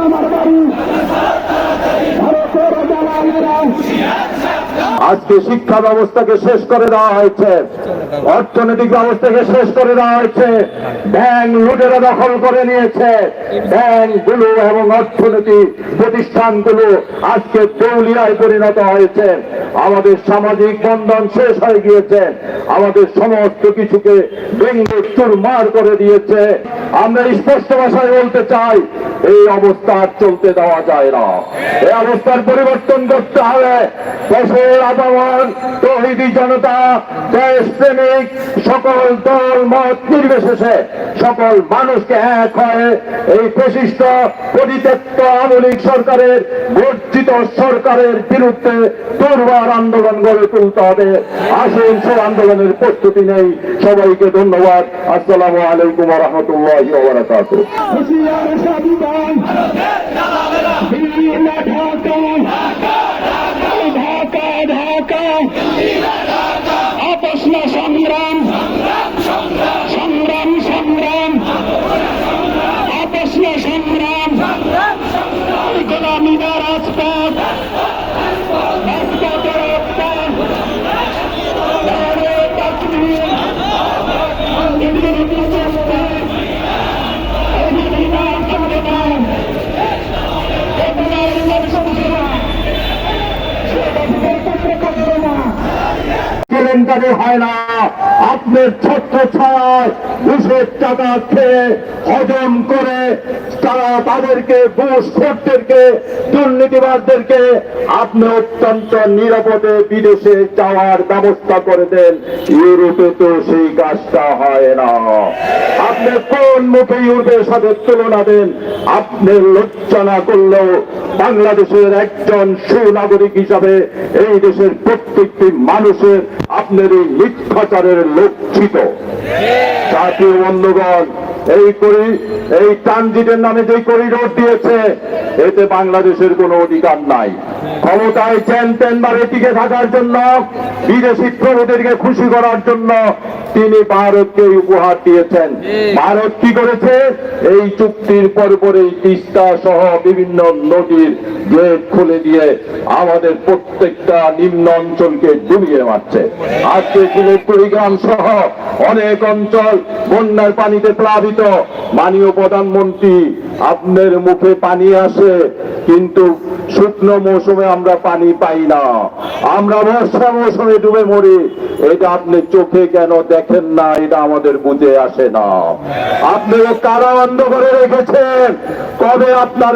আমার বাড়ি ভারতের দালালেরা আজকে শিক্ষা ব্যবস্থাকে শেষ করে দেওয়া হয়েছে। অর্থনৈতিক ব্যবস্থাকে শেষ করে দেওয়া হয়েছে। ব্যাংক লুটেরা দখল করে নিয়েছে। ব্যাংকগুলো এবং অর্থনীতি প্রতিষ্ঠানগুলো আজকে দৌলিয়ায় পরিণত হয়েছে। আমাদের সামাজিক বন্ধন শেষ হয়ে গিয়েছে। আমাদের সমস্ত কিছুকে ভেঙে চুরমার করে দিয়েছে। আমরা স্পষ্ট ভাষায় বলতে চাই, এই অবস্থা চলতে দেওয়া যায় না। এই অবস্থার পরিবর্তন করতে হবে। দেশের আবহাওয়ান তহিদি জনতা দেশ প্রেমিক সকল দল মত নির্বিশেষে সকল মানুষকে এক হয়ে এই প্রশিষ্ট পরিত্যক্ত আমলিক সরকারের বর্জিত সরকারের বিরুদ্ধে দুর্বার আন্দোলন গড়ে তুলতে হবে। আসুন সে আন্দোলনের প্রস্তুতি নেই। সবাইকে ধন্যবাদ। আসসালামু আলাইকুম রহমতুল্লাহ ঢাকা আপস না সংগ্রাম। সংগ্রাম সংগ্রাম। আপস না সংগ্রাম। গোলামীরা রাজপথ। রাজপথে রাজপথ নারে তাকবীর ইন্দিরা মুস্তাফা কেলেঙ্কারি হয় না। আপনার ছোট্ট ছায় ঘুষের টাকা খেয়ে হজম করে তারা তাদেরকে, ঘুষ খোরদেরকে দুর্নীতিবাদদেরকে আপনি অত্যন্ত নিরাপদে বিদেশে যাওয়ার ব্যবস্থা করে দেন। ইউরোপে তো সেই কাজটা হয় না। আপনি কোন মুখে ইউরোপের সাথে তুলনা দেন? আপনি লজ্জা করলেও বাংলাদেশের একজন সুনাগরিক হিসাবে এই দেশের প্রত্যেকটি মানুষের আপনার এই মিথ্যাচারের লক্ষিত জাতীয় বন্ধুগণ, এই করি, এই ট্রানজিটের নামে যে করিডোর দিয়েছে, এতে বাংলাদেশের কোনো অধিকার নাই। ক্ষমতায় তেন ভাবে টিকে থাকার জন্য বিদেশি প্রভুদেরকে খুশি করার জন্য তিনি ভারতকে উপহার দিয়েছেন। ভারত কি করেছে? এই চুক্তির পর পরেই তিস্তা সহ বিভিন্ন নদীর গেট খুলে দিয়ে আমাদের প্রত্যেকটা নিম্ন অঞ্চলকে ডুবিয়ে মারছে। আজকে সিলেট কুড়িগ্রাম সহ অনেক অঞ্চল বন্যার পানিতে প্লাবিত। মাননীয় প্রধানমন্ত্রী আপনার মুখে পানি আসে, কিন্তু শুকনো মৌসুমে আমরা পানি পাই না। আমরা বর্ষা মৌসুমে ডুবে মরি। এটা আপনি চোখে কেন দেখেন না? এটা আমাদের বুঝে আসে না। আপনি কারা বন্ধ করে রেখেছেন? কবে আপনার